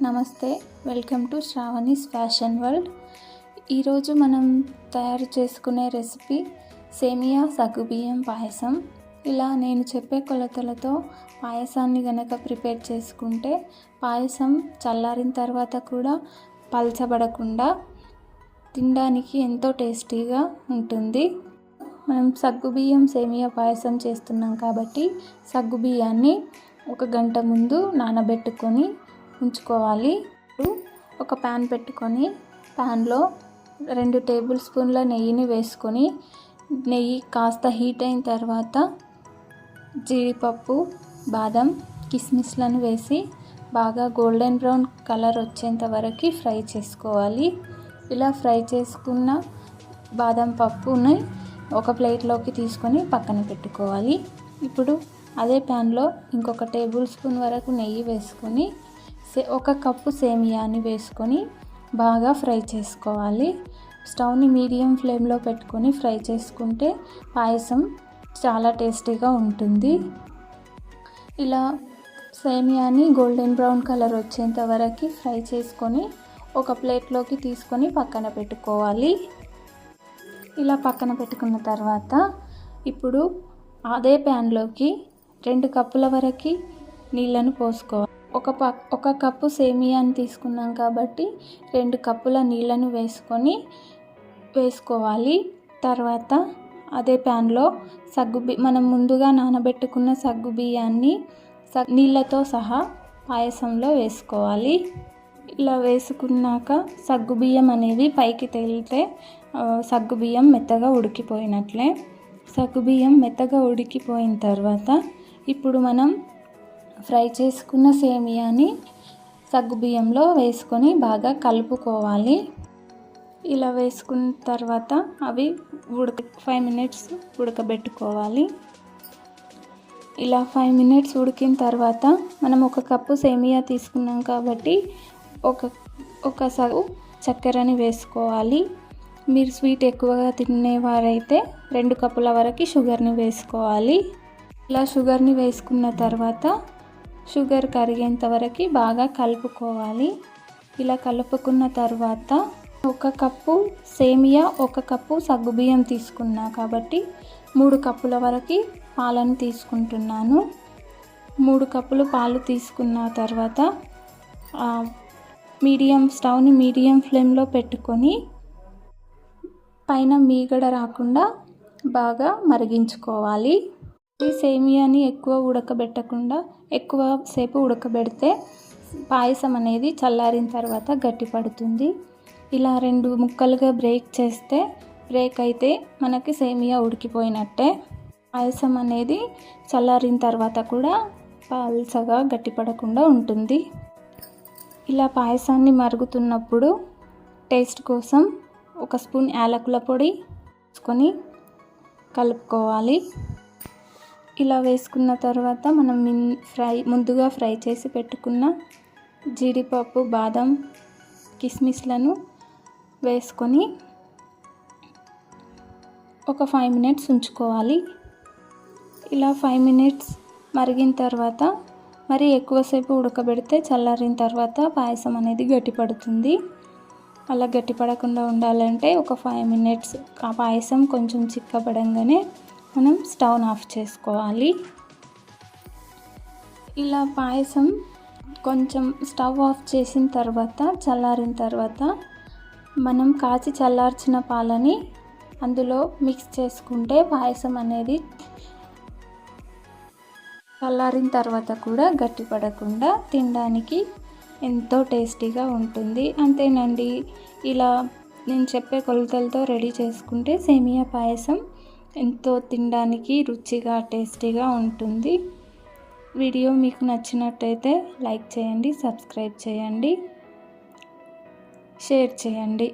నమస్తే welcome to Sravani's fashion world. ఈరోజు మనం తయారు చేసుకునే రెసిపీ సేమియా సగ్గుబియ్యం పాయసం. ఇలా నేను చెప్పే కొలతలతో పాయసాన్ని గనక ప్రిపేర్ చేసుకుంటే పాయసం చల్లారిన తర్వాత కూడా పలచబడకుండా తినడానికి ఎంతో టేస్టీగా ఉంటుంది. మనం సగ్గుబియ్యం సేమియా పాయసం చేస్తున్నాం కాబట్టి సగ్గుబియ్యాన్ని ఒక గంట ముందు నానబెట్టుకొని ఉంచుకోవాలి. ఒక ప్యాన్ పెట్టుకొని ప్యాన్లో రెండు టేబుల్ స్పూన్ల నెయ్యిని వేసుకొని నెయ్యి కాస్త హీట్ అయిన తర్వాత జీడిపప్పు బాదం కిస్మిస్లను వేసి బాగా గోల్డెన్ బ్రౌన్ కలర్ వచ్చేంత వరకు ఫ్రై చేసుకోవాలి. ఇలా ఫ్రై చేసుకున్న బాదం పప్పుని ఒక ప్లేట్లోకి తీసుకొని పక్కన పెట్టుకోవాలి. ఇప్పుడు అదే ప్యాన్లో ఇంకొక టేబుల్ స్పూన్ వరకు నెయ్యి వేసుకొని ఒక కప్పు సేమియాని వేసుకొని బాగా ఫ్రై చేసుకోవాలి. స్టవ్ని మీడియం ఫ్లేమ్లో పెట్టుకొని ఫ్రై చేసుకుంటే పాయసం చాలా టేస్టీగా ఉంటుంది. ఇలా సేమియాని గోల్డెన్ బ్రౌన్ కలర్ వచ్చేంత వరకు ఫ్రై చేసుకొని ఒక ప్లేట్లోకి తీసుకొని పక్కన పెట్టుకోవాలి. ఇలా పక్కన పెట్టుకున్న తర్వాత ఇప్పుడు అదే ప్యాన్లోకి రెండు కప్పుల వరకు నీళ్ళను పోసుకోవాలి. ఒక ప ఒక కప్పు సేమియాని తీసుకున్నాం కాబట్టి రెండు కప్పుల నీళ్ళను వేసుకొని వేసుకోవాలి. తర్వాత అదే ప్యాన్లో సగ్గు బి మనం ముందుగా నానబెట్టుకున్న సగ్గు బియ్యాన్ని స నీళ్ళతో సహా పాయసంలో వేసుకోవాలి. ఇలా వేసుకున్నాక సగ్గు బియ్యం అనేవి పైకి తేలితే సగ్గు బియ్యం మెత్తగా ఉడికిపోయినట్లే. సగ్గు బియ్యం మెత్తగా ఉడికిపోయిన తర్వాత ఇప్పుడు మనం ఫ్రై చేసుకున్న సేమియాని సగ్గు బియ్యంలో వేసుకొని బాగా కలుపుకోవాలి. ఇలా వేసుకున్న తర్వాత అవి ఉడక ఫైవ్ మినిట్స్ ఉడకబెట్టుకోవాలి. ఇలా ఫైవ్ మినిట్స్ ఉడికిన తర్వాత మనం ఒక కప్పు సేమియా తీసుకున్నాం కాబట్టి ఒక ఒక సగు చక్కెరని వేసుకోవాలి. మీరు స్వీట్ ఎక్కువగా తినేవారైతే రెండు కప్పుల వరకు షుగర్ని వేసుకోవాలి. ఇలా షుగర్ని వేసుకున్న తర్వాత షుగర్ కరిగేంత వరకు బాగా కలుపుకోవాలి. ఇలా కలుపుకున్న తర్వాత ఒక కప్పు సేమియా ఒక కప్పు సగ్గుబియ్యం తీసుకున్నా కాబట్టి మూడు కప్పుల వరకు పాలను తీసుకుంటున్నాను. మూడు కప్పులు పాలు తీసుకున్న తర్వాత మీడియం స్టవ్ని మీడియం ఫ్లేమ్లో పెట్టుకొని పైన మీగడ రాకుండా బాగా మరిగించుకోవాలి. ఈ సేమియాని ఎక్కువ ఉడకబెట్టకుండా ఎక్కువ సేపు ఉడకబెడితే పాయసం అనేది చల్లారిన తర్వాత గట్టిపడుతుంది ఇలా రెండు ముక్కలుగా బ్రేక్ చేస్తే బ్రేక్ అయితే మనకి సేమియా ఉడికిపోయినట్టే. పాయసం అనేది చల్లారిన తర్వాత కూడా పల్చగా గట్టిపడకుండా ఉంటుంది. ఇలా పాయసాన్ని మరుగుతున్నప్పుడు టేస్ట్ కోసం ఒక స్పూన్ యాలకుల పొడి వేసుకొని కలుపుకోవాలి. ఇలా వేసుకున్న తర్వాత మనం మిన్ ఫ్రై ముందుగా ఫ్రై చేసి పెట్టుకున్న జీడిపప్పు బాదం కిస్మిస్లను వేసుకొని ఒక ఫైవ్ మినిట్స్ ఉంచుకోవాలి. ఇలా ఫైవ్ మినిట్స్ మరిగిన తర్వాత మరి ఎక్కువసేపు ఉడకబెడితే చల్లారిన తర్వాత పాయసం అనేది గట్టిపడుతుంది. అలా గట్టిపడకుండా ఉండాలంటే ఒక ఫైవ్ మినిట్స్ ఆ పాయసం కొంచెం చిక్కబడంగానే మనం స్టవ్ ఆఫ్ చేసుకోవాలి. ఇలా పాయసం కొంచెం స్టవ్ ఆఫ్ చేసిన తర్వాత చల్లారిన తర్వాత మనం కాచి చల్లార్చిన పాలని అందులో మిక్స్ చేసుకుంటే పాయసం అనేది చల్లారిన తర్వాత కూడా గట్టిపడకుండా తినడానికి ఎంతో టేస్టీగా ఉంటుంది. అంతేనండి. ఇలా నేను చెప్పే కొలతలతో రెడీ చేసుకుంటే సేమియా పాయసం ఎంతో తినడానికి రుచిగా టేస్టీగా ఉంటుంది. వీడియో మీకు నచ్చినట్టయితే లైక్ చేయండి సబ్స్క్రైబ్ చేయండి షేర్ చేయండి.